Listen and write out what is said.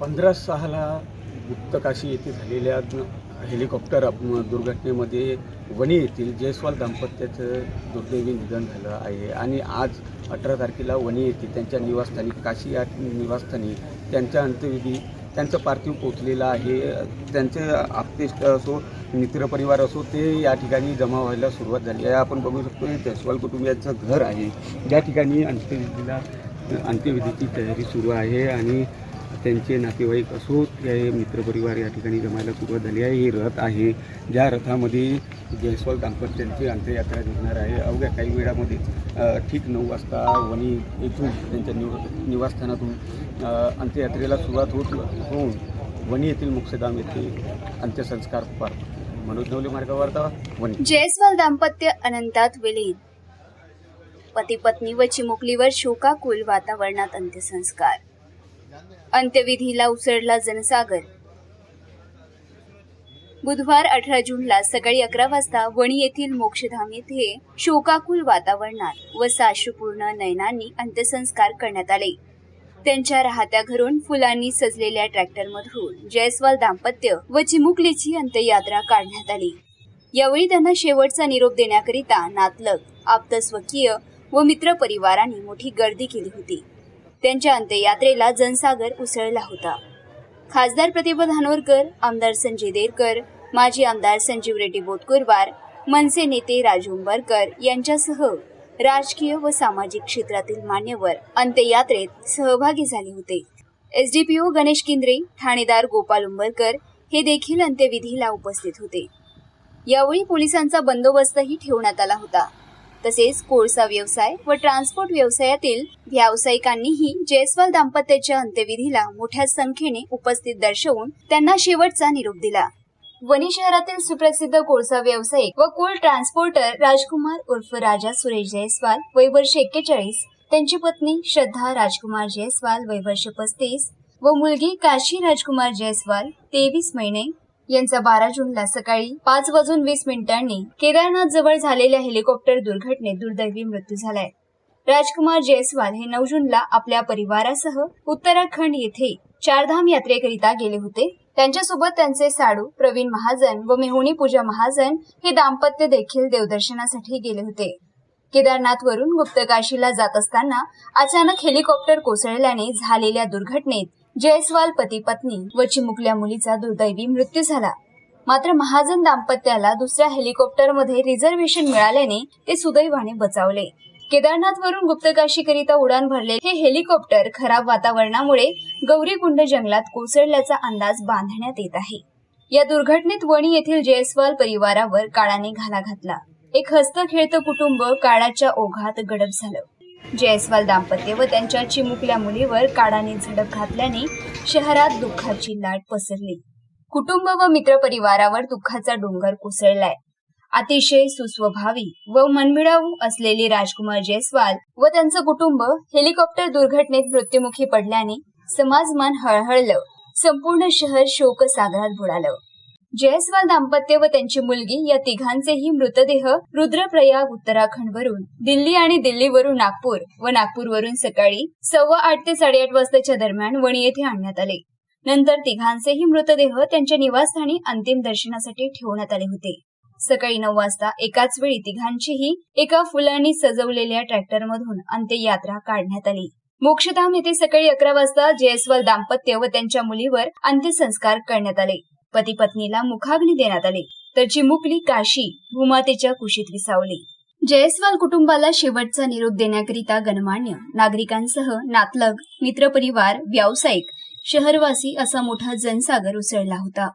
पंधरा सहाला गुप्तकाशी येथे झालेल्या हेलिकॉप्टर अप- दुर्घटनेमध्ये वणी येथील जयस्वाल दाम्पत्याचं दुर्दैवी निधन झालं आहे. आणि आज अठरा तारखेला वणी येथे त्यांच्या निवासस्थानी काशी या निवासस्थानी त्यांच्या अंत्यविधी त्यांचं पार्थिव पोचलेलं आहे. त्यांचे आप्तेष्ट असो मित्रपरिवार असो ते या ठिकाणी जमा व्हायला सुरुवात झाली आहे. आपण बघू शकतो हे जयस्वाल कुटुंबियांचं घर आहे. या ठिकाणी अंत्यविधीला अंत्यविधीची तयारी सुरू आहे आणि त्यांचे नातेवाईक असो ते मित्रपरिवार या ठिकाणी जमायला सुरुवात झाली आहे. ही रथ आहे. ज्या रथामध्ये जयस्वाल दाम्पत्यांची अंत्ययात्रा निघणार आहे. अवघ्या काही वेळामध्ये ठीक नऊ वाजता वणी येथून त्यांच्या निव निवासस्थानातून अंत्ययात्रेला सुरुवात होत होऊन वणी येथील मुक्षधाम येथे अंत्यसंस्कार पार मनोज नवले मार्गावर वणी. जयस्वाल दाम्पत्य अनंतात विलीन. पती पत्नी व चिमुकलीवर शोकाकुल वातावरणात अंत्यसंस्कार. अंत्यविधीला उसळला जनसागर. बुधवार अठरा जूनला सकाळी अकरा वाजता वणी येथील मोक्षधाम येथे शोकाकुल वातावरणात व साश्रूपूर्ण नयनांनी अंत्यसंस्कार करण्यात आले. त्यांच्या राहत्या घरून फुलांनी सजलेल्या ट्रॅक्टरमधून जयस्वाल दाम्पत्य व चिमुकलीची अंत्ययात्रा काढण्यात आली. यावेळी त्यांना शेवटचा निरोप देण्याकरिता नातलग आप्तस्वकीय व मित्र परिवारांनी मोठी गर्दी केली होती. त्यांच्या अंत्ययात्रेला जनसागर उसळला होता. खासदार प्रतिभा धानोरकर आमदार संजय देरकर माजी आमदार संजीव रेड्डी बोटकुरवार मनसे नेते राजू उंबरकर यांच्यासह राजकीय व सामाजिक क्षेत्रातील मान्यवर अंत्ययात्रेत सहभागी झाले होते. एसडीपीओ गणेश किंद्रे ठाणेदार गोपाल उंबरकर हे देखील अंत्यविधीला उपस्थित होते. यावेळी पोलिसांचा बंदोबस्तही ठेवण्यात आला होता. तसेच कोळसा व्यवसाय व ट्रान्सपोर्ट व्यवसायातील व्यावसायिकांनीही जयस्वाल दाम्पत्याच्या अंत्यविधीला मोठ्या संख्येने उपस्थित दर्शवून त्यांना शेवटचा निरोप दिला. वणी शहरातील सुप्रसिद्ध कोळसा व्यावसायिक व कोळ ट्रान्सपोर्टर राजकुमार उर्फ राजा सुरेश जयस्वाल वय वर्ष एक्केचाळीस. त्यांची पत्नी श्रद्धा राजकुमार जयस्वाल वय वर्ष पस्तीस. व मुलगी काशी राजकुमार जयस्वाल तेवीस महिने. यांचा बारा जूनला सकाळी पाच वाजून वीस मिनिटांनी केदारनाथ जवळ झालेल्या हेलिकॉप्टर दुर्घटनेत दुर्दैवी मृत्यू झालाय. राजकुमार जयस्वाल हे नऊ जूनला आपल्या परिवारासह उत्तराखंड येथे चारधाम यात्रेकरिता गेले होते. त्यांच्यासोबत त्यांचे साडू प्रवीण महाजन व मेहुणी पूजा महाजन हे दाम्पत्य देखील देवदर्शनासाठी गेले होते. केदारनाथ वरून गुप्तकाशीला जात असताना अचानक हेलिकॉप्टर कोसळल्याने झालेल्या दुर्घटनेत जयस्वाल पती पत्नी व चिमुकल्या मुलीचा दुर्दैवी मृत्यू झाला. मात्र महाजन दाम्पत्याला दुसऱ्या हेलिकॉप्टरमध्ये रिझर्वेशन मिळाल्याने ते सुदैवाने बचावले. केदारनाथ वरून गुप्तकाशीकरिता उडान भरले हे हेलिकॉप्टर खराब वातावरणामुळे गौरीकुंड जंगलात कोसळल्याचा अंदाज बांधण्यात येत आहे. या दुर्घटनेत वणी येथील जयस्वाल परिवारावर काळाने घाला घातला. एक हस्त खेळतं कुटुंब काळाच्या ओघात गडप झालं. जयस्वाल दाम्पत्य व त्यांच्या चिमुकल्या मुलीवर काडाने झडप घातल्याने शहरात दुःखाची लाट पसरली. कुटुंब व मित्रपरिवारावर दुःखाचा डोंगर कोसळलाय. अतिशय सुस्वभावी व मनमिळावू असलेले राजकुमार जयस्वाल व त्यांचं कुटुंब हेलिकॉप्टर दुर्घटनेत मृत्युमुखी पडल्याने समाजमान हळहळलं. संपूर्ण शहर शोकसागरात बुडालं. जयस्वाल दाम्पत्य व त्यांची मुलगी या तिघांचेही मृतदेह रुद्रप्रयाग उत्तराखंड वरून दिल्ली आणि दिल्लीवरून नागपूर व नागपूरवरून सकाळी सव्वा आठ ते साडेआठ वाजताच्या दरम्यान वणी येथे आणण्यात आले. नंतर तिघांचेही मृतदेह त्यांच्या निवासस्थानी अंतिम दर्शनासाठी ठेवण्यात आले होते. सकाळी नऊ वाजता एकाच वेळी तिघांचीही एका फुलांनी सजवलेल्या ट्रॅक्टरमधून अंत्ययात्रा काढण्यात आली. मोक्षधाम येथे सकाळी अकरा वाजता जयस्वाल दाम्पत्य व त्यांच्या मुलीवर अंत्यसंस्कार करण्यात आले. पती पत्नीला मुखाग्नी देण्यात आले. तर चिमुकली काशी भूमातेच्या कुशीत विसावली. जयस्वाल कुटुंबाला शेवटचा निरोप देण्याकरिता गणमान्य नागरिकांसह नातलग मित्रपरिवार व्यावसायिक शहरवासी असा मोठा जनसागर उसळला होता.